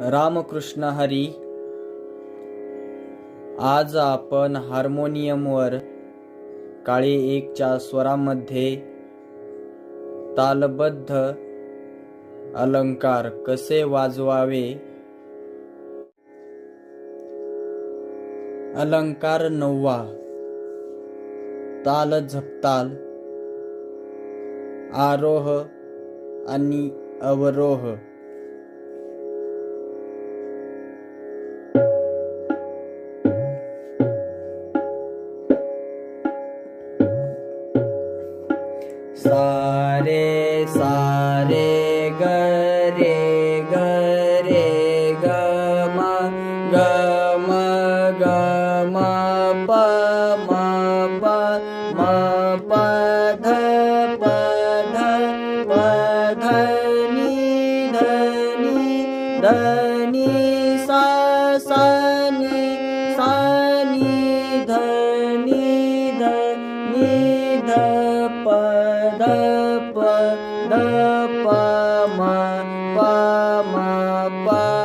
रामकृष्ण हरी आज आपण हार्मोनियमवर काळी एकच्या स्वरामध्ये तालबद्ध अलंकार कसे वाजवावे? अलंकार नववा ताल झपताल आरोह आणि अवरोह. सारे सारे ग रे ग रे ग म ग म ग म प म प म प ध प ध प ध नि ध नि ध नि सा सा mapa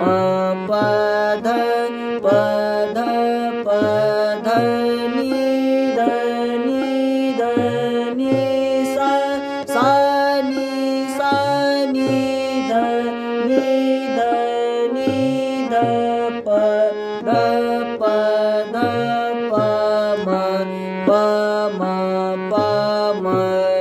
ma pa da, pa da, pa da ni da ni da ni sa sa ni sa ni da ni da ni da pa dha pa dha pa ma pa ma pa ma